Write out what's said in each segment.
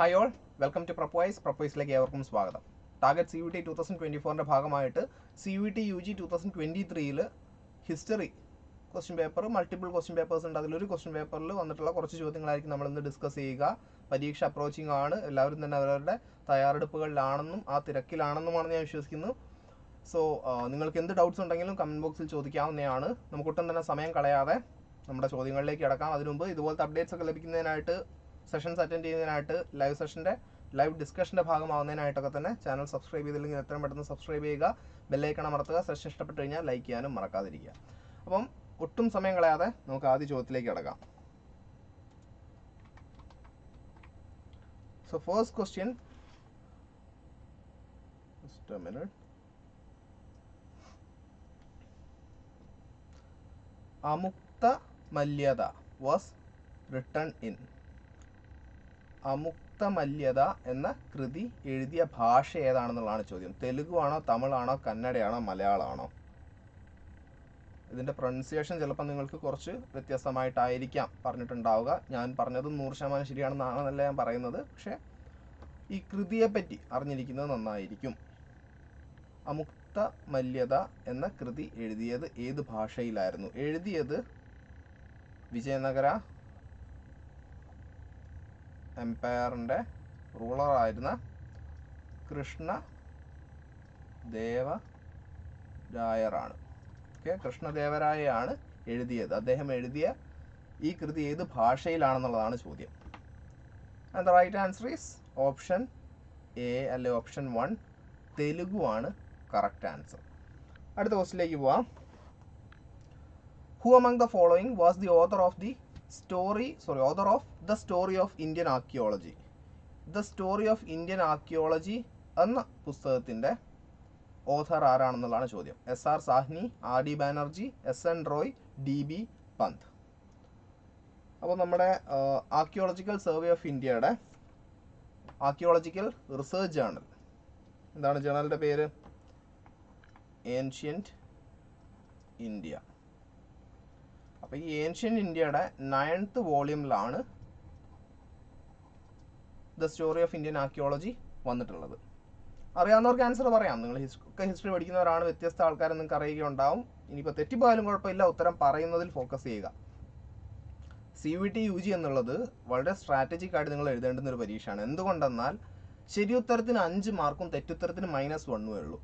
Hi all welcome to Prepoise പ്രപ്പോയ്സിലേക്ക് ഏവർക്കും സ്വാഗതം. Target C U T two thousand twenty ഫോറിന്റെ ഭാഗമായിട്ട് C U T U G two thousand twenty ത്രീയിൽ history question paper multiple question papers ഉണ്ട്. അതിലൊരു question പേപ്പറിൽ വന്നിട്ടുള്ള കുറച്ച് ചോദ്യങ്ങളായിരിക്കും നമ്മൾ ഇന്ന് ഡിസ്കസ് ചെയ്യുക. പരീക്ഷ അപ്രോച്ചിങ് ആണ്. എല്ലാവരും തന്നെ അവരവരുടെ തയ്യാറെടുപ്പുകളിലാണെന്നും ആ തിരക്കിലാണെന്നുമാണ് ഞാൻ വിശ്വസിക്കുന്നു. സോ നിങ്ങൾക്ക് എന്ത് ഡൗട്ട്സ് ഉണ്ടെങ്കിലും കമന്റ് ബോക്സിൽ ചോദിക്കാവുന്നതാണ്. നമുക്കൊട്ടും തന്നെ സമയം കളയാതെ നമ്മുടെ ചോദ്യങ്ങളിലേക്ക് കിടക്കാം. അതിനുമുമ്പ് ഇതുപോലത്തെ അപ്ഡേറ്റ്സ് ഒക്കെ ലഭിക്കുന്നതിനായിട്ട് സെഷൻസ് അറ്റൻഡ് ചെയ്യുന്നതിനായിട്ട് ലൈവ് സെഷന്റെ ലൈവ് ഡിസ്കഷന്റെ ഭാഗമാവുന്നതിനായിട്ടൊക്കെ തന്നെ ചാനൽ സബ്സ്ക്രൈബ് ചെയ്തില്ലെങ്കിൽ എത്രയും പെട്ടെന്ന് സബ്സ്ക്രൈബ് ചെയ്യുക ബെല്ലൈക്കൺ അമർത്തുക സെഷൻ ഇഷ്ടപ്പെട്ട് കഴിഞ്ഞാൽ ലൈക്ക് ചെയ്യാനും മറക്കാതിരിക്കുക. അപ്പം ഒട്ടും സമയം കളയാതെ നമുക്ക് ആദ്യ ചോദ്യത്തിലേക്ക് കിടക്കാം. So first question minute Amukta Malyada was written in Amukta Malyada എന്ന കൃതി എഴുതിയ ഭാഷ ഏതാണെന്നുള്ളതാണ് ചോദ്യം. തെലുഗു ആണോ തമിഴാണോ കന്നഡയാണോ മലയാളമാണോ? ഇതിന്റെ പ്രൊണൗൺസിയേഷൻ ചിലപ്പോൾ നിങ്ങൾക്ക് കുറച്ച് വ്യത്യസ്തമായിട്ടായിരിക്കാം പറഞ്ഞിട്ടുണ്ടാവുക. ഞാൻ പറഞ്ഞത് നൂറ് ശതമാനം ശരിയാണെന്നാണെന്നല്ല ഞാൻ പറയുന്നത്. പക്ഷേ ഈ കൃതിയെപ്പറ്റി അറിഞ്ഞിരിക്കുന്നത് നന്നായിരിക്കും. അമുക്ത മല്യത എന്ന കൃതി എഴുതിയത് ഏത് ഭാഷയിലായിരുന്നു? എഴുതിയത് വിജയനഗര എംപയറിന്റെ റൂളറായിരുന്ന കൃഷ്ണ ദേവരായറാണ് ഓക്കെ കൃഷ്ണദേവരായയാണ് എഴുതിയത്. അദ്ദേഹം എഴുതിയ ഈ കൃതി ഏത് ഭാഷയിലാണെന്നുള്ളതാണ് ചോദ്യം. And the right answer is option A അല്ലെ ഓപ്ഷൻ വൺ തെലുഗു ആണ് കറക്റ്റ് ആൻസർ അടുത്ത ക്വസ്റ്റിലേക്ക് പോവാം. Who among the following was the author of the story sorry author of the story of Indian archaeology the story of Indian archaeology എന്ന പുസ്തകത്തിന്റെ author ആരാണെന്നുള്ളതാണ് ചോദ്യം. S R Sahni R D Banerji S N Roy D B Pant അപ്പോൾ നമ്മുടെ archaeological survey of ഇന്ത്യയുടെ archaeological research journal എന്താണ് ജേണലിന്റെ പേര്? ഏൻഷ്യന്റ് ഇന്ത്യ അപ്പോൾ ഈ ഏൻഷ്യൻ ഇന്ത്യയുടെ ninth വോളിയൂമിലാണ് the story of Indian archaeology വന്നിട്ടുള്ളത്. അറിയാവുന്നവർക്ക് ആൻസർ പറയാം. നിങ്ങൾ ഒക്കെ ഹിസ്റ്ററി പഠിക്കുന്നവരാണ് വ്യത്യസ്ത ആൾക്കാരെ നിങ്ങൾക്ക് അറിയുകയുണ്ടാവും. ഇനിയിപ്പോൾ തെറ്റിപ്പോയാലും കുഴപ്പമില്ല. ഉത്തരം പറയുന്നതിൽ ഫോക്കസ് ചെയ്യുക. C V T U G എന്നുള്ളത് വളരെ സ്ട്രാറ്റജിക് ആയിട്ട് നിങ്ങൾ എഴുതേണ്ടുന്ന ഒരു പരീക്ഷയാണ്. എന്തുകൊണ്ടെന്നാൽ ശരിയുത്തരത്തിന് അഞ്ച് മാർക്കും തെറ്റുത്തരത്തിന് മൈനസ് വണ്ണുമേ ഉള്ളൂ.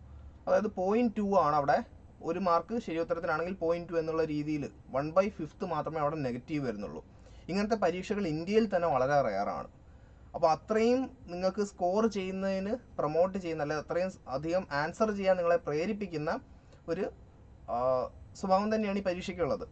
അതായത് പോയിന്റ് ടു ആണ് അവിടെ ഒരു മാർക്ക് ശരിയുത്തരത്തിനാണെങ്കിൽ പോയിന്റ് ടു എന്നുള്ള രീതിയിൽ വൺ ബൈ ഫിഫ്ത്ത് മാത്രമേ അവിടെ നെഗറ്റീവ് വരുന്നുള്ളൂ. ഇങ്ങനത്തെ പരീക്ഷകൾ ഇന്ത്യയിൽ തന്നെ വളരെ റയറാണ് അപ്പോൾ അത്രയും നിങ്ങൾക്ക് സ്കോർ ചെയ്യുന്നതിന് പ്രൊമോട്ട് ചെയ്യുന്ന അല്ലെങ്കിൽ അത്രയും അധികം ആൻസർ ചെയ്യാൻ നിങ്ങളെ പ്രേരിപ്പിക്കുന്ന ഒരു സ്വഭാവം തന്നെയാണ് ഈ പരീക്ഷയ്ക്കുള്ളത്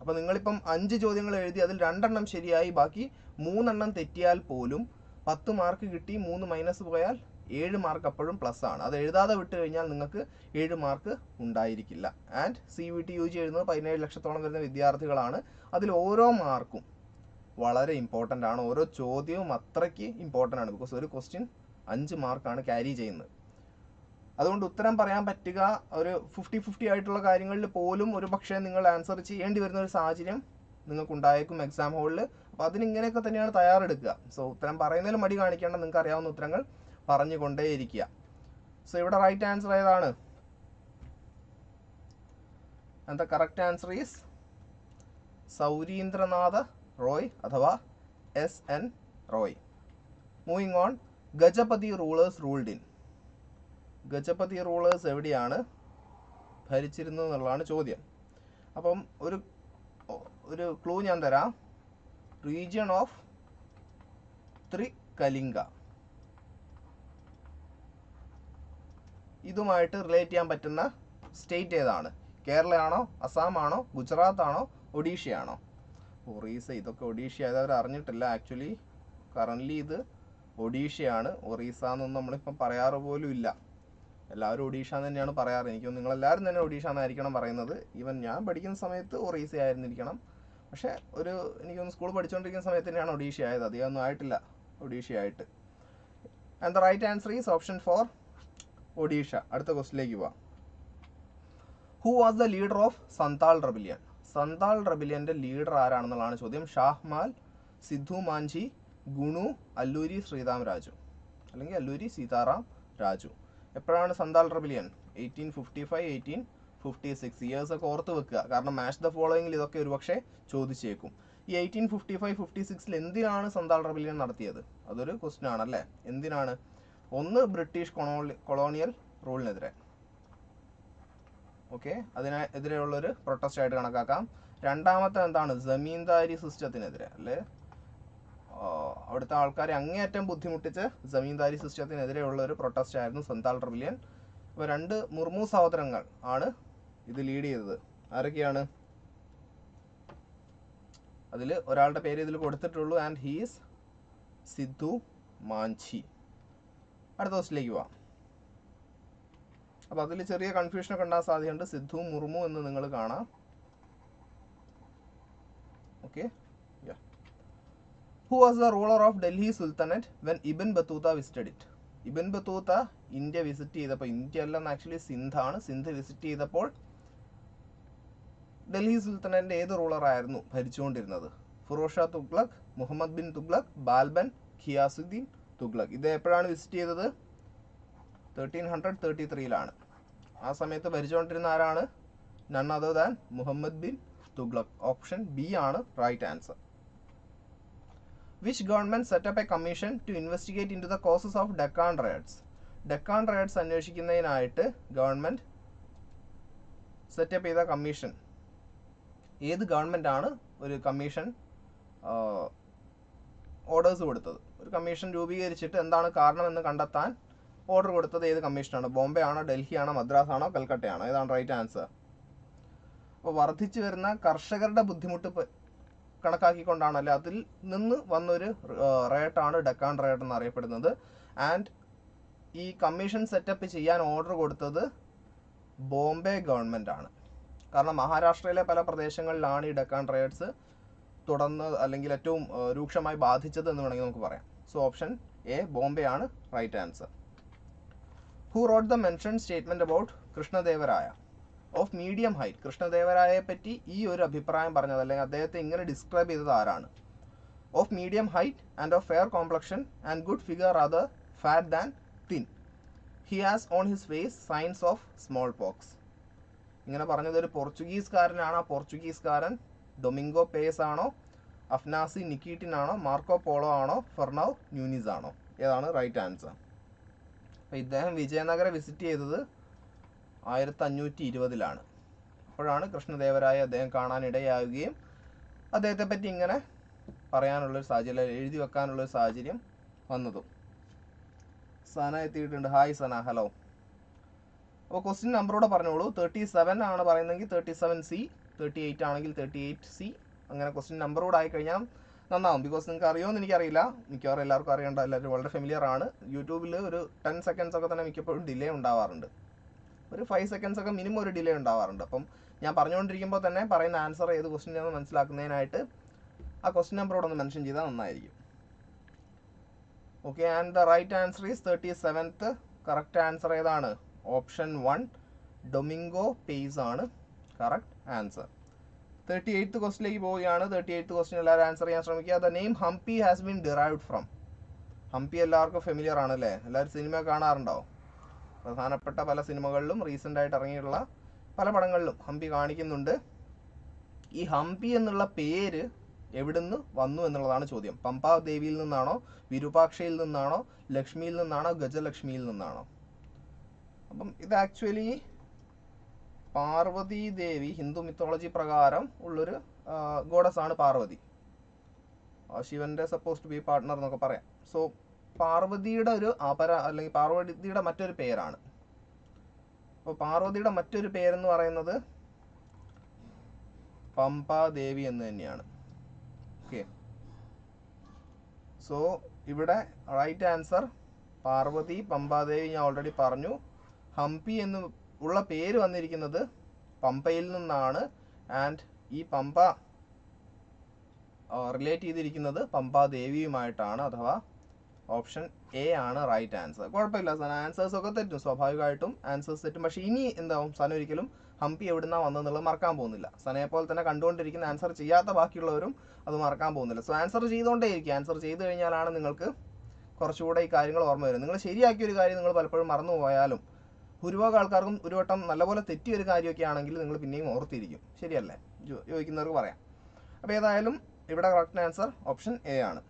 അപ്പോൾ നിങ്ങളിപ്പം അഞ്ച് ചോദ്യങ്ങൾ എഴുതി അതിൽ രണ്ടെണ്ണം ശരിയായി ബാക്കി മൂന്നെണ്ണം തെറ്റിയാൽ പോലും പത്ത് മാർക്ക് കിട്ടി മൂന്ന് മൈനസ് പോയാൽ ഏഴ് മാർക്ക് അപ്പോഴും പ്ലസ് ആണ്. അത് എഴുതാതെ വിട്ട് കഴിഞ്ഞാൽ നിങ്ങൾക്ക് ഏഴ് മാർക്ക് ഉണ്ടായിരിക്കില്ല. And C V T U G എഴുതുന്നത് പതിനേഴ് ലക്ഷത്തോളം വരുന്ന വിദ്യാർത്ഥികളാണ്. അതിൽ ഓരോ മാർക്കും വളരെ ഇമ്പോർട്ടന്റ് ആണ്. ഓരോ ചോദ്യവും അത്രയ്ക്ക് ഇമ്പോർട്ടന്റ് ആണ്. ബിക്കോസ് ഒരു ക്വസ്റ്റ്യൻ അഞ്ച് മാർക്കാണ് ക്യാരി ചെയ്യുന്നത്. അതുകൊണ്ട് ഉത്തരം പറയാൻ പറ്റുക ഒരു ഫിഫ്റ്റി ഫിഫ്റ്റി ആയിട്ടുള്ള കാര്യങ്ങളിൽ പോലും ഒരു പക്ഷേ നിങ്ങൾ ആൻസർ ചെയ്യേണ്ടി വരുന്ന ഒരു സാഹചര്യം നിങ്ങൾക്ക് ഉണ്ടായേക്കും എക്സാം ഹോളിൽ അപ്പോൾ അതിനിങ്ങനെയൊക്കെ തന്നെയാണ് തയ്യാറെടുക്കുക. സോ ഉത്തരം പറയുന്നതിൽ മടി കാണിക്കേണ്ട നിങ്ങൾക്ക് അറിയാവുന്ന ഉത്തരങ്ങൾ പറഞ്ഞുകൊണ്ടേയിരിക്കുക. സോ ഇവിടെ റൈറ്റ് ആൻസർ ഏതാണ്? And the correct answer is Saurindranath Roy അഥവാ S N Roy. Moving on Gajapati rulers ruled in Gajapati rulers എവിടെയാണ് ഭരിച്ചിരുന്നത് എന്നുള്ളതാണ് ചോദ്യം. അപ്പം ഒരു ഒരു ക്ലൂ ഞാൻ തരാം. റീജിയൺ ഓഫ് ത്രികലിംഗ ഇതുമായിട്ട് റിലേറ്റ് ചെയ്യാൻ പറ്റുന്ന സ്റ്റേറ്റ് ഏതാണ്? കേരളയാണോ അസാമാണോ ഗുജറാത്ത് ആണോ ഒഡീഷയാണോ ഒറീസ ഇതൊക്കെ ഒഡീഷ. ആയതവർ അറിഞ്ഞിട്ടില്ല ആക്ച്വലി കറന്റ്ലി ഇത് ഒഡീഷയാണ്. ഒറീസ എന്നൊന്നും നമ്മളിപ്പം പറയാറ് പോലും ഇല്ല. എല്ലാവരും ഒഡീഷ തന്നെയാണ് പറയാറ്. എനിക്ക് നിങ്ങളെല്ലാവരും തന്നെ ഒഡീഷ എന്നായിരിക്കണം പറയുന്നത്. ഈവൻ ഞാൻ പഠിക്കുന്ന സമയത്ത് ഒറീസ ആയിരുന്നിരിക്കണം പക്ഷേ ഒരു എനിക്കൊന്ന് സ്കൂൾ പഠിച്ചുകൊണ്ടിരിക്കുന്ന സമയത്ത് തന്നെയാണ് ഒഡീഷ ആയത് അധികമൊന്നും ആയിട്ടില്ല. ഒഡീഷ ആയിട്ട് and the right answer is option four Odisha. അടുത്ത ക്വസ്റ്റിലേക്ക് പോവാം. Who was the leader of Santhal rebellion Santhal റബിലിയന്റെ leader ആരാണെന്നുള്ളതാണ് ചോദ്യം. ഷാഹ്മാൽ സിദ്ധു മാഞ്ചി ഗുണു അല്ലൂരി ശ്രീറാം രാജു അല്ലെങ്കിൽ അല്ലൂരി സീതാറാം രാജു എപ്പോഴാണ് Santhal rebellion eighteen fifty five eighteen fifty six years ഒക്കെ ഓർത്ത് വെക്കുക. കാരണം മാച്ച് ദ ഫോളോയിങ്ങിൽ ഇതൊക്കെ ഒരുപക്ഷെ ചോദിച്ചേക്കും. ഈ എയ്റ്റീൻ ഫിഫ്റ്റി ഫൈവ് ഫിഫ്റ്റി സിക്സിൽ എന്തിനാണ് സന്താൾ റബിലിയൻ നടത്തിയത്? അതൊരു ക്വസ്റ്റ്യൻ ആണല്ലേ? എന്തിനാണ്? ഒന്ന് ബ്രിട്ടീഷ് കൊളോണി കൊളോണിയൽ റൂളിനെതിരെ. ഓക്കെ അതിനെതിരെയുള്ള ഒരു പ്രൊട്ടസ്റ്റ് ആയിട്ട് കണക്കാക്കാം. രണ്ടാമത്തെ എന്താണ്? ജമീന്ദാരി സിസ്റ്റത്തിനെതിരെ അല്ലേ? അവിടുത്തെ ആൾക്കാരെ അങ്ങേയറ്റം ബുദ്ധിമുട്ടിച്ച് ജമീന്ദാരി സിസ്റ്റത്തിനെതിരെയുള്ള ഒരു പ്രൊട്ടസ്റ്റ് ആയിരുന്നു സന്താൾ റിബിലിയൻ അപ്പോൾ രണ്ട് മുർമു സഹോദരങ്ങൾ ആണ് ഇത് ലീഡ് ചെയ്തത്. ആരൊക്കെയാണ്? അതിൽ ഒരാളുടെ പേര് ഇതിൽ കൊടുത്തിട്ടുള്ളൂ ആൻഡ് ഹീസ് സിദ്ധു മാഞ്ചി. അടുത്ത ക്വസ്റ്റിലേക്ക് പോവാം. അപ്പോൾ അതിൽ ചെറിയ കൺഫ്യൂഷൻ ഒക്കെ ഉണ്ടാകാൻ സാധ്യതയുണ്ട്. സിദ്ധു മുർമു എന്ന് നിങ്ങൾ കാണാം. Okay who was the ruler of Delhi sultanate when Ibn Battuta visited it Ibn Battuta India visit ചെയ്തപ്പോൾ ഇന്ത്യ അല്ലെന്ന് ആക്ച്വലി സിന്ധാണ് സിന്ധ് വിസിറ്റ് ചെയ്തപ്പോൾ ഡൽഹി സുൽത്താനറ്റിന്റെ ഏത് റൂളർ ആയിരുന്നു ഭരിച്ചുകൊണ്ടിരുന്നത്? ഫിറോഷ തുഗ്ലക് മുഹമ്മദ് ബിൻ തുഗ്ലക് ബാൽബൻ ഖിയാസുദ്ദീൻ തുഗ്ലക്. ഇത് എപ്പോഴാണ് വിസിറ്റ് ചെയ്തത്? തേർട്ടീൻ ഹൺഡ്രഡ് തേർട്ടി ത്രീയിലാണ് ആ സമയത്ത് ഭരിച്ചുകൊണ്ടിരുന്ന ആരാണ്? None other than Muhammad bin Tughlaq. Option B ആണ് right answer which government setup a commission to investigate into the causes of Deccan riots Deccan riots അന്വേഷിക്കുന്നതിനായിട്ട് government setup ചെയ്ത commission ഏത് government ആണ് ഒരു commission orders കൊടുത്തത്? ഒരു commission രൂപീകരിച്ചിട്ട് എന്താണ് കാരണമെന്ന് കണ്ടെത്താൻ ഓർഡർ കൊടുത്തത് ഏത് കമ്മീഷനാണ്? ബോംബെ ആണോ ഡൽഹി ആണോ മദ്രാസ് ആണോ കൽക്കട്ടയാണോ? ഇതാണ് റൈറ്റ് ആൻസർ അപ്പോൾ വർദ്ധിച്ചു വരുന്ന കർഷകരുടെ ബുദ്ധിമുട്ട് കണക്കാക്കിക്കൊണ്ടാണല്ലേ അതിൽ നിന്ന് വന്നൊരു റേട്ടാണ് ഡെക്കാൻ റേട്ട് എന്ന് അറിയപ്പെടുന്നത്. ആൻഡ് ഈ കമ്മീഷൻ സെറ്റപ്പ് ചെയ്യാൻ ഓർഡർ കൊടുത്തത് ബോംബെ ഗവൺമെന്റ് ആണ്. കാരണം മഹാരാഷ്ട്രയിലെ പല പ്രദേശങ്ങളിലാണ് ഈ ഡെക്കാൻ റേറ്റ്സ് തുടർന്ന് അല്ലെങ്കിൽ ഏറ്റവും രൂക്ഷമായി ബാധിച്ചത് എന്ന് വേണമെങ്കിൽ നമുക്ക് പറയാം. സോ ഓപ്ഷൻ എ ബോംബെ ആണ് right answer who wrote the mention statement about Krishnadevaraya of medium height കൃഷ്ണദേവരായയെ പറ്റി ഈ ഒരു അഭിപ്രായം പറഞ്ഞത് അല്ലെങ്കിൽ അദ്ദേഹത്തെ ഇങ്ങനെ ഡിസ്ക്രൈബ് ചെയ്തത് ആരാണ്? Of medium height and of fair complexion and good figure other fat than thin he has on his face signs of small pox ഇങ്ങനെ പറഞ്ഞത് ഒരു പോർച്ചുഗീസുകാരനാണ് ആ പോർച്ചുഗീസുകാരൻ ഡൊമിംഗോ പേസ് ആണോ? അഫ്നാസി നിക്കീറ്റിൻ ആണോ മാർക്കോ പോളോ ആണോ ഫെർണാവ് ന്യൂനിസ് ആണോ ഏതാണ് റൈറ്റ് ആൻസർ അപ്പോൾ ഇദ്ദേഹം വിജയനഗരം വിസിറ്റ് ചെയ്തത് ആയിരത്തി അഞ്ഞൂറ്റി ഇരുപതിലാണ് അപ്പോഴാണ് കൃഷ്ണദേവരായ അദ്ദേഹം കാണാനിടയാവുകയും അദ്ദേഹത്തെ പറ്റി ഇങ്ങനെ പറയാനുള്ളൊരു സാഹചര്യം എഴുതി വെക്കാനുള്ളൊരു സാഹചര്യം വന്നതും. സന എത്തിയിട്ടുണ്ട്. ഹായ് സന. ഹലോ അപ്പോൾ ക്വസ്റ്റ്യൻ നമ്പറോടെ പറഞ്ഞോളൂ. തേർട്ടി സെവൻ ആണ് പറയുന്നതെങ്കിൽ thirty seven C thirty eight ആണെങ്കിൽ തേർട്ടി എയ്റ്റ് സി അങ്ങനെ ക്വസ്റ്റ്യൻ നമ്പർ കൂടെ ആയിക്കഴിഞ്ഞാൽ നന്നാവും. ബിക്കോസ് നിങ്ങൾക്ക് അറിയുമെന്ന് എനിക്കറിയില്ല. മിക്കവാറും എല്ലാവർക്കും അറിയേണ്ട എല്ലാവരും വളരെ ഫെമിലിയർ ആണ്. യൂട്യൂബിൽ ഒരു ടെൻ സെക്കൻഡ്സ് ഒക്കെ തന്നെ മിക്കപ്പോഴും ഡിലേ ഉണ്ടാവാറുണ്ട്. ഒരു ഫൈവ് സെക്കൻഡ്സ് ഒക്കെ മിനിമം ഒരു ഡിലേ ഉണ്ടാവാറുണ്ട്. അപ്പം ഞാൻ പറഞ്ഞുകൊണ്ടിരിക്കുമ്പോൾ തന്നെ പറയുന്ന ആൻസർ ഏത് ക്വസ്റ്റ്യൻ ആണെന്ന് മനസ്സിലാക്കുന്നതിനായിട്ട് ആ ക്വസ്റ്റ്യൻ നമ്പർ ഇവിടെ ഒന്ന് മെൻഷൻ ചെയ്താൽ നന്നായിരിക്കും. Okay and the right answer is thirty seventh correct answer ഏതാണ്? ഓപ്ഷൻ വൺ ഡൊമിംഗോ പേസ് ആണ്. കറക്റ്റ് ആൻസർ തേർട്ടി എയ്ത്ത് ക്വസ്റ്റിലേക്ക് പോവുകയാണ്. തേർട്ടി എയ്ത്ത് ക്വസ്റ്റിൻ എല്ലാവരും ആൻസർ ചെയ്യാൻ ശ്രമിക്കുക. The name Hampi has been derived from Hampi എല്ലാവർക്കും ഫെമിലിയർ ആണ് അല്ലേ എല്ലാവരും സിനിമ കാണാറുണ്ടോ? പ്രധാനപ്പെട്ട പല സിനിമകളിലും റീസെന്റ് ആയിട്ട് ഇറങ്ങിയിട്ടുള്ള പല പടങ്ങളിലും ഹംപി കാണിക്കുന്നുണ്ട്. ഈ ഹംപി എന്നുള്ള പേര് എവിടുന്ന് വന്നു എന്നുള്ളതാണ് ചോദ്യം. പമ്പാ ദേവിയിൽ നിന്നാണോ? വിരൂപാക്ഷയിൽ നിന്നാണോ? ലക്ഷ്മിയിൽ നിന്നാണോ? ഗജലക്ഷ്മിയിൽ നിന്നാണോ? അപ്പം ഇത് ആക്ച്വലി പാർവതി ദേവി ഹിന്ദു മിത്തോളജി പ്രകാരം ഉള്ളൊരു ഗോഡസ് ആണ് പാർവതി. ശിവന്റെ സപ്പോസ് ടു ബി പാർട്ട്ണർ എന്നൊക്കെ പറയാം. സോ പാർവതിയുടെ ഒരു അപര അല്ലെങ്കിൽ പാർവതിയുടെ മറ്റൊരു പേരാണ്. അപ്പോൾ പാർവതിയുടെ മറ്റൊരു പേരെന്ന് പറയുന്നത് പമ്പാദേവി എന്ന് തന്നെയാണ്. ഓക്കെ സോ ഇവിടെ റൈറ്റ് ആൻസർ പാർവതി പമ്പാദേവി ഞാൻ ഓൾറെഡി പറഞ്ഞു. ഹംപി എന്ന് ഉള്ള പേര് വന്നിരിക്കുന്നത് പമ്പയിൽ നിന്നാണ്. ആൻഡ് ഈ പമ്പ റിലേറ്റ് ചെയ്തിരിക്കുന്നത് പമ്പാദേവിയുമായിട്ടാണ് അഥവാ ഓപ്ഷൻ എ ആണ് റൈറ്റ് ആൻസർ കുഴപ്പമില്ല സാർ. ആൻസേഴ്സ് ഒക്കെ തെറ്റും സ്വാഭാവികമായിട്ടും ആൻസേഴ്സ് തെറ്റും. പക്ഷേ ഇനി എന്താവും? സാൻ ഒരിക്കലും ഹംപി എവിടുന്നാ വന്നതെന്നുള്ളത് മറക്കാൻ പോകുന്നില്ല. സനയെ പോലെ തന്നെ കണ്ടുകൊണ്ടിരിക്കുന്ന ആൻസർ ചെയ്യാത്ത ബാക്കിയുള്ളവരും അത് മറക്കാൻ പോകുന്നില്ല. സോ ആൻസർ ചെയ്തുകൊണ്ടേ ഇരിക്കും ആൻസർ ചെയ്തു കഴിഞ്ഞാലാണ് നിങ്ങൾക്ക് കുറച്ചുകൂടെ ഈ കാര്യങ്ങൾ ഓർമ്മ വരും നിങ്ങൾ ശരിയാക്കിയ ഒരു കാര്യം നിങ്ങൾ പലപ്പോഴും മറന്നു പോയാലും ഭൂരിഭാഗം ആൾക്കാർക്കും ഒരു വട്ടം നല്ലപോലെ തെറ്റിയ ഒരു കാര്യമൊക്കെ ആണെങ്കിൽ നിങ്ങൾ പിന്നെയും ഓർത്തിരിക്കും. ശരിയല്ലേ? ചോദിക്കുന്നവർക്ക് പറയാം. അപ്പോൾ ഏതായാലും ഇവിടെ കറക്റ്റ് ആൻസർ ഓപ്ഷൻ എ ആണ്.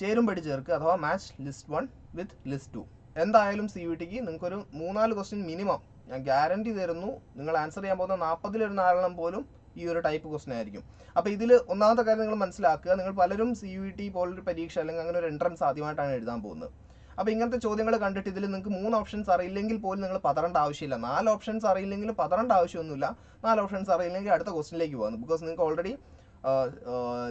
ചേരുംപടി ചേർക്കുക അഥവാ match list one with list two എന്തായാലും സി യു ടിക്ക് നിങ്ങൾക്കൊരു മൂന്നാൽ ക്വസ്റ്റ്യൻ മിനിമം ഞാൻ ഗ്യാരണ്ടി തരുന്നു. നിങ്ങൾ ആൻസർ ചെയ്യാൻ പോകുന്ന നാൽപ്പതിലൊരു നാലെണ്ണം പോലും ഈ ഒരു ടൈപ്പ് ക്വസ്റ്റ്യൻ ആയിരിക്കും. അപ്പോൾ ഇതിൽ ഒന്നാമത്തെ കാര്യം നിങ്ങൾ മനസ്സിലാക്കുക. നിങ്ങൾ പലരും സി യു ടി പോലൊരു പരീക്ഷ അല്ലെങ്കിൽ അങ്ങനെ ഒരു എൻട്രൻസ് ആദ്യമായിട്ടാണ് എഴുതാൻ പോകുന്നത്. അപ്പോൾ ഇങ്ങനത്തെ ചോദ്യങ്ങൾ കണ്ടിട്ട് ഇതിൽ നിങ്ങൾക്ക് മൂന്ന് ഓപ്ഷൻസ് അറിയില്ലെങ്കിൽ പോലും നിങ്ങൾ പതറേണ്ട ആവശ്യമില്ല. നാല് ഓപ്ഷൻസ് അറിയില്ലെങ്കിൽ പതറേണ്ട ആവശ്യമൊന്നുമില്ല. നാല് ഓപ്ഷൻസ് അറിയില്ലെങ്കിൽ അടുത്ത ക്വസ്റ്റിനിലേക്ക് പോകുന്നു ബിക്കോസ് നിങ്ങൾക്ക് ഓൾറെഡി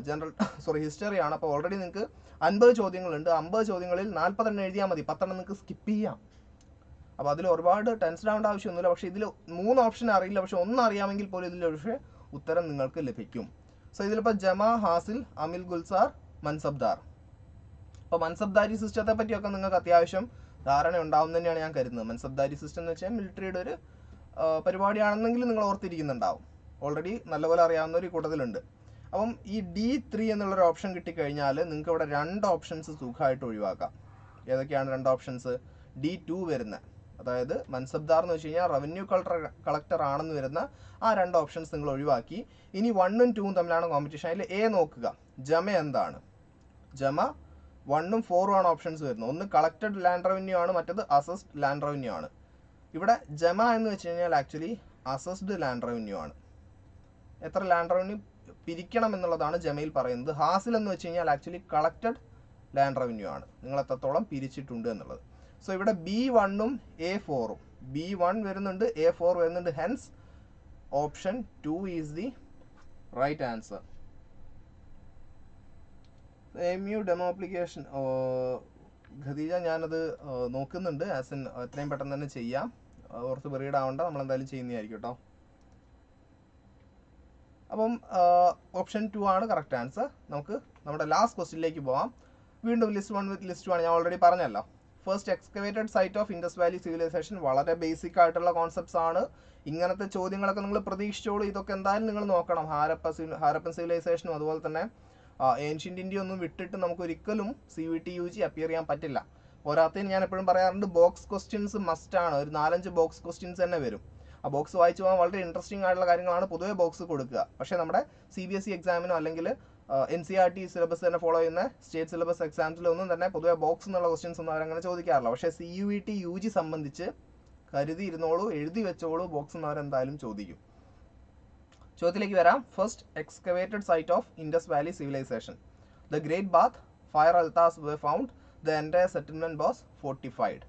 ജനറൽ സോറി ഹിസ്റ്ററി ആണ്. അപ്പോൾ ഓൾറെഡി നിങ്ങൾക്ക് അൻപത് ചോദ്യങ്ങളുണ്ട്. അമ്പത് ചോദ്യങ്ങളിൽ നാൽപ്പത്തെണ്ണം എഴുതിയാൽ മതി. പത്തെണ്ണം നിങ്ങൾക്ക് സ്കിപ്പ് ചെയ്യാം. അപ്പോൾ അതിൽ ഒരുപാട് ടെൻഷൻ ആവേണ്ട ആവശ്യമൊന്നുമില്ല. പക്ഷേ ഇതിൽ മൂന്ന് ഓപ്ഷൻ അറിയില്ല. പക്ഷേ ഒന്ന് അറിയാമെങ്കിൽ പോലും ഇതിൽ പക്ഷേ ഉത്തരം നിങ്ങൾക്ക് ലഭിക്കും. സോ ഇതിലിപ്പോൾ ജമാ ഹാസിൽ അമിൽ ഗുൽസാർ മൻസബ്ദാർ. അപ്പോൾ മൻസബ്ദാരി സിസ്റ്റത്തെ പറ്റിയൊക്കെ നിങ്ങൾക്ക് അത്യാവശ്യം ധാരണ ഉണ്ടാവും തന്നെയാണ് ഞാൻ കരുതുന്നത്. മൻസബ്ദാരി സിസ്റ്റം എന്ന് വെച്ചാൽ മിലിറ്ററിയുടെ ഒരു പരിപാടിയാണെന്നെങ്കിൽ നിങ്ങൾ ഓർത്തിരിക്കുന്നുണ്ടാവും. ഓൾറെഡി നല്ലപോലെ അറിയാവുന്ന ഒരു കൂട്ടത്തിലുണ്ട്. അപ്പം ഈ ഡി ത്രീ എന്നുള്ളൊരു ഓപ്ഷൻ കിട്ടിക്കഴിഞ്ഞാൽ നിങ്ങൾക്ക് ഇവിടെ രണ്ട് ഓപ്ഷൻസ് സുഖമായിട്ട് ഒഴിവാക്കാം. ഏതൊക്കെയാണ് രണ്ട് ഓപ്ഷൻസ് ഡി ടു വരുന്ന അതായത് മൻസബ്ദാർ എന്ന് വെച്ച് കഴിഞ്ഞാൽ റവന്യൂ കളക്ടർ കളക്ടർ ആണെന്ന് വരുന്ന ആ രണ്ട് ഓപ്ഷൻസ് നിങ്ങൾ ഒഴിവാക്കി. ഇനി വണ്ണും ടൂവും തമ്മിലാണ് കോമ്പറ്റീഷൻ അതിൽ എ നോക്കുക. ജമ എന്താണ്? ജമ വണ്ണും ഫോറും ആണ് ഓപ്ഷൻസ് വരുന്നത്. ഒന്ന് കളക്റ്റഡ് ലാൻഡ് റവന്യൂ ആണ് മറ്റത് അസസ്ഡ് ലാൻഡ് റവന്യൂ ആണ്. ഇവിടെ ജമ എന്ന് വെച്ച് കഴിഞ്ഞാൽ ആക്ച്വലി അസസ്ഡ് ലാൻഡ് റവന്യൂ ആണ്. എത്ര ലാൻഡ് റവന്യൂ പിരിക്കണം എന്നുള്ളതാണ് ജമയിൽ പറയുന്നത്. ഹാസിൽ എന്ന് വെച്ച് കഴിഞ്ഞാൽ ആക്ച്വലി കളക്റ്റഡ് ലാൻഡ് റവന്യൂ ആണ്. നിങ്ങൾ എത്രത്തോളം പിരിച്ചിട്ടുണ്ട് എന്നുള്ളത്. സോ ഇവിടെ ബി വണ്ണും എ ഫോറും ബി വൺ വരുന്നുണ്ട് എ ഫോർ വരുന്നുണ്ട്. Hence option two is the right answer M U demo application Khadeeja ഞാനത് നോക്കുന്നുണ്ട്. ആസ് എൻ എത്രയും പെട്ടെന്ന് തന്നെ ചെയ്യാം. ഓർത്ത് വെറീഡ് ആവണ്ട നമ്മൾ എന്തായാലും ചെയ്യുന്നതായിരിക്കും കേട്ടോ അപ്പം ഓപ്ഷൻ ടു ആണ് കറക്റ്റ് ആൻസർ നമുക്ക് നമ്മുടെ ലാസ്റ്റ് ക്വസ്റ്റിനിലേക്ക് പോവാം. വീണ്ടും list one with list one ഞാൻ ഓൾറെഡി പറഞ്ഞല്ലോ. First excavated site of Indus valley civilization വളരെ ബേസിക് ആയിട്ടുള്ള കോൺസെപ്റ്റ്സ് ആണ്. ഇങ്ങനത്തെ ചോദ്യങ്ങളൊക്കെ നിങ്ങൾ പ്രതീക്ഷിച്ചോളൂ. ഇതൊക്കെ എന്തായാലും നിങ്ങൾ നോക്കണം. ഹാരപ്പ ഹാരപ്പൻ സിവിലൈസേഷനും അതുപോലെ തന്നെ ഏൻഷ്യന്റ് ഇന്ത്യ ഒന്നും വിട്ടിട്ട് നമുക്ക് ഒരിക്കലും C V T U G appear ചെയ്യാൻ പറ്റില്ല. പോരാത്തതിന് ഞാൻ എപ്പോഴും പറയാറുണ്ട് ബോക്സ് ക്വസ്റ്റ്യൻസ് മസ്റ്റ് ആണ്. ഒരു നാലഞ്ച് ബോക്സ് ക്വസ്റ്റ്യൻസ് തന്നെ വരും. ആ ബോക്സ് വായിച്ചു പോകാൻ വളരെ ഇൻട്രസ്റ്റിംഗ് ആയിട്ടുള്ള കാര്യങ്ങളാണ് പൊതുവേ ബോക്സ് കൊടുക്കുക. പക്ഷേ നമ്മുടെ സി ബി എസ് ഇ എക്സാമിനോ അല്ലെങ്കിൽ N C R T syllabus തന്നെ ഫോളോ ചെയ്യുന്ന സ്റ്റേറ്റ് സിലബസ് എക്സാംസിലൊന്നും തന്നെ പൊതുവേ ബോക്സ് എന്നുള്ള ക്വസ്റ്റ്യൻസ് ഒന്നും അവരങ്ങനെ ചോദിക്കാറില്ല. പക്ഷേ C U E T U G സംബന്ധിച്ച് കരുതി ഇരുന്നോളൂ എഴുതി വെച്ചോളൂ ബോക്സ് എന്ന് അവരെന്തായാലും ചോദിക്കും. ചോദ്യത്തിലേക്ക് വരാം. First excavated site of Indus valley civilization the great bath fire altars we found the എന്റെ സെറ്റിൽമെന്റ് വാസ് ഫോർട്ടിഫൈഡ്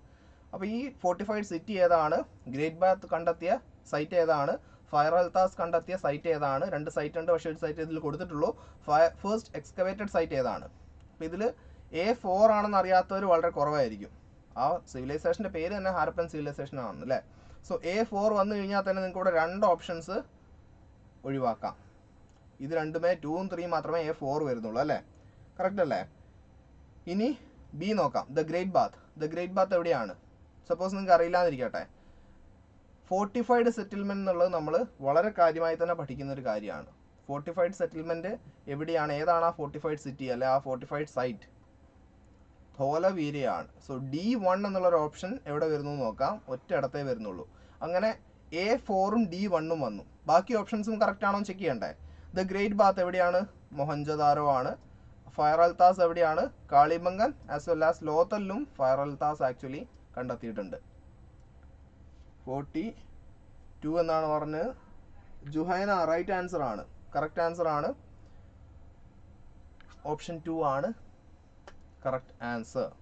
അപ്പോൾ ഈ ഫോർട്ടിഫൈഡ് സിറ്റി ഏതാണ്? ഗ്രേറ്റ് ബാത്ത് കണ്ടെത്തിയ സൈറ്റ് ഏതാണ്? ഫയർ അൽത്താസ് കണ്ടെത്തിയ സൈറ്റ് ഏതാണ്? രണ്ട് സൈറ്റ് ഉണ്ട് പക്ഷേ ഒരു സൈറ്റ് ഇതിൽ കൊടുത്തിട്ടുള്ളൂ. ഫയർ ഫസ്റ്റ് എക്സ്കവേറ്റഡ് സൈറ്റ് ഏതാണ്? അപ്പോൾ ഇതിൽ എ ഫോർ ആണെന്ന് അറിയാത്തവർ വളരെ കുറവായിരിക്കും. ആ സിവിലൈസേഷന്റെ പേര് തന്നെ ഹാരപ്പൻ സിവിലൈസേഷൻ ആണ് അല്ലേ? സോ എ ഫോർ വന്നു കഴിഞ്ഞാൽ തന്നെ നിങ്ങൾക്ക് ഇവിടെ രണ്ട് ഓപ്ഷൻസ് ഒഴിവാക്കാം. ഇത് രണ്ടുമേ ടൂവും ത്രീയും മാത്രമേ എ ഫോർ വരുന്നുള്ളൂ അല്ലേ? കറക്റ്റ് അല്ലേ? ഇനി ബി നോക്കാം. The great bath the great bath എവിടെയാണ്? സപ്പോസ് നിങ്ങൾക്ക് അറിയില്ലാന്നിരിക്കട്ടെ ഫോർട്ടിഫൈഡ് സെറ്റിൽമെന്റ് എന്നുള്ളത് നമ്മൾ വളരെ കാര്യമായി തന്നെ പഠിക്കുന്ന ഒരു കാര്യമാണ്. ഫോർട്ടിഫൈഡ് സെറ്റിൽമെന്റ് എവിടെയാണ്? ഏതാണ് ആ ഫോർട്ടിഫൈഡ് സിറ്റി അല്ലെ? ആ ഫോർട്ടിഫൈഡ് സൈറ്റ് ധോലവീരയാണ്. സോ ഡി വൺ എന്നുള്ളൊരു ഓപ്ഷൻ എവിടെ വരുന്നു നോക്കാം. ഒറ്റ ഇടത്തേ വരുന്നുള്ളൂ. അങ്ങനെ എ ഫോറും ഡി വണ്ണും വന്നു. ബാക്കി ഓപ്ഷൻസും കറക്റ്റ് ആണോ ചെക്ക് ചെയ്യണ്ടേ? ദ ഗ്രേറ്റ് ബാത്ത് എവിടെയാണ്? മൊഹൻജദാരോ ആണ്. ഫയർ അൽത്താസ് എവിടെയാണ്? കാളിമംഗൽ ആസ് വെൽ ആസ് ലോത്തലിലും ഫയർ അൽത്താസ് ആക്ച്വലി കണ്ടെത്തിയിട്ടുണ്ട്. ഫോർട്ടി ടു എന്നാണ് പറഞ്ഞത്. ജുഹൈന റൈറ്റ് ആൻസർ ആണ്. കറക്റ്റ് ആൻസർ ആണ്. ഓപ്ഷൻ ടു ആണ്. കറക്റ്റ് ആൻസർ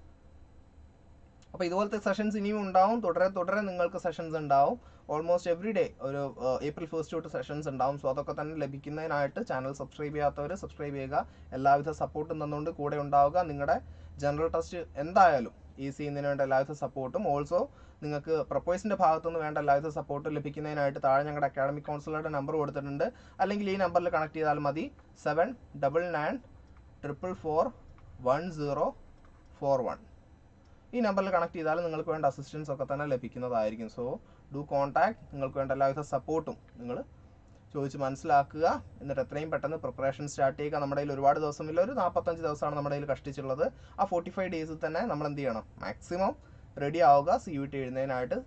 അപ്പോൾ ഇതുപോലത്തെ സെഷൻസ് ഇനിയും ഉണ്ടാവും. തുടരെ തുടരെ നിങ്ങൾക്ക് സെഷൻസ് ഉണ്ടാവും. ഓൾമോസ്റ്റ് എവറി ഡേ ഒരു ഏപ്രിൽ ഫസ്റ്റ് തൊട്ട് സെഷൻസ് ഉണ്ടാവും. സോ അതൊക്കെ തന്നെ ലഭിക്കുന്നതിനായിട്ട് ചാനൽ സബ്സ്ക്രൈബ് ചെയ്യാത്തവർ സബ്സ്ക്രൈബ് ചെയ്യുക. എല്ലാവിധ സപ്പോർട്ടും തന്നുകൊണ്ട് കൂടെ ഉണ്ടാവുക. നിങ്ങളുടെ ജനറൽ ടെസ്റ്റ് എന്തായാലും ഈസി ചെയ്യുന്നതിന് വേണ്ട എല്ലാവിധ സപ്പോർട്ടും ഓൾസോ നിങ്ങൾക്ക് പ്രപ്പോസിന്റെ ഭാഗത്തുനിന്ന് വേണ്ട എല്ലാവിധ സപ്പോർട്ടും ലഭിക്കുന്നതിനായിട്ട് താഴെ ഞങ്ങളുടെ അക്കാഡമിക് കൗൺസിലറുടെ നമ്പർ കൊടുത്തിട്ടുണ്ട്. അല്ലെങ്കിൽ ഈ നമ്പറിൽ കണക്ട് ചെയ്താൽ മതി. Seven double nine triple four one zero four one ഈ നമ്പറിൽ കണക്ട് ചെയ്താൽ നിങ്ങൾക്ക് വേണ്ട അസിസ്റ്റൻസ് ഒക്കെ തന്നെ ലഭിക്കുന്നതായിരിക്കും. സോ ഡു കോൺടാക്ട് നിങ്ങൾക്ക് വേണ്ട എല്ലാവിധ സപ്പോർട്ടും നിങ്ങൾ ചോദിച്ച് മനസ്സിലാക്കുക. എന്നിട്ട് എത്രയും പെട്ടെന്ന് പ്രിപ്പറേഷൻ സ്റ്റാർട്ട് ചെയ്യുക. നമ്മുടെ കയ്യിൽ ഒരുപാട് ദിവസമില്ല. ഒരു നാൽപ്പത്തഞ്ച് ദിവസമാണ് നമ്മുടെ കയ്യിൽ കഷ്ടിച്ചുള്ളത് ആ ഫോർട്ടി ഫൈവ് ഡേയ്സിൽ തന്നെ നമ്മൾ എന്ത് ചെയ്യണം? മാക്സിമം റെഡി ആവുക. സി യു ടി എഴുതുന്നതിനായിട്ട്.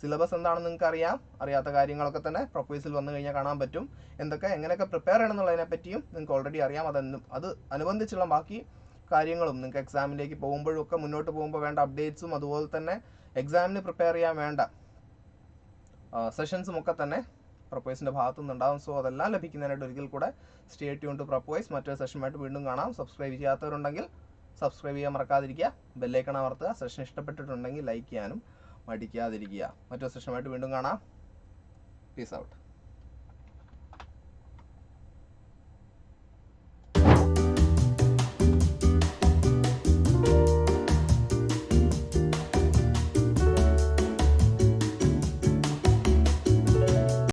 സിലബസ് എന്താണെന്ന് നിങ്ങൾക്ക് അറിയാം. അറിയാത്ത കാര്യങ്ങളൊക്കെ തന്നെ പ്രൊപ്പോസൽ വന്നു കഴിഞ്ഞാൽ കാണാൻ പറ്റും. എന്തൊക്കെ എങ്ങനെയൊക്കെ പ്രിപ്പയർ ചെയ്യണം എന്നുള്ളതിനെ പറ്റിയും നിങ്ങൾക്ക് ഓൾറെഡി അറിയാം. അതെന്നും അത് അനുബന്ധിച്ചുള്ള ബാക്കി കാര്യങ്ങളും നിങ്ങൾക്ക് എക്സാമിലേക്ക് പോകുമ്പോഴും ഒക്കെ മുന്നോട്ട് പോകുമ്പോൾ വേണ്ട അപ്ഡേറ്റ്സും അതുപോലെ തന്നെ എക്സാമിന് പ്രിപ്പയർ ചെയ്യാൻ വേണ്ട സെഷൻസും ഒക്കെ തന്നെ പ്രപ്പോയ്സിന്റെ ഭാഗത്തു നിന്നുണ്ടാവും സോ അതെല്ലാം ലഭിക്കുന്നതിനായിട്ട് ഒരിക്കൽ കൂടെ സ്റ്റേ ട്യൂൺ ടു പ്രപ്പോയ്സ് മറ്റൊരു സെഷനുമായിട്ട് വീണ്ടും കാണാം. സബ്സ്ക്രൈബ് ചെയ്യാത്തവരുണ്ടെങ്കിൽ സബ്സ്ക്രൈബ് ചെയ്യാൻ മറക്കാതിരിക്കുക. ബെല്ലൈക്കൺ അമർത്തുക. സെഷൻ ഇഷ്ടപ്പെട്ടിട്ടുണ്ടെങ്കിൽ ലൈക്ക് ചെയ്യാനും മടിക്കാതിരിക്കുക. മറ്റൊരു സെഷനുമായിട്ട് വീണ്ടും കാണാം. Peace out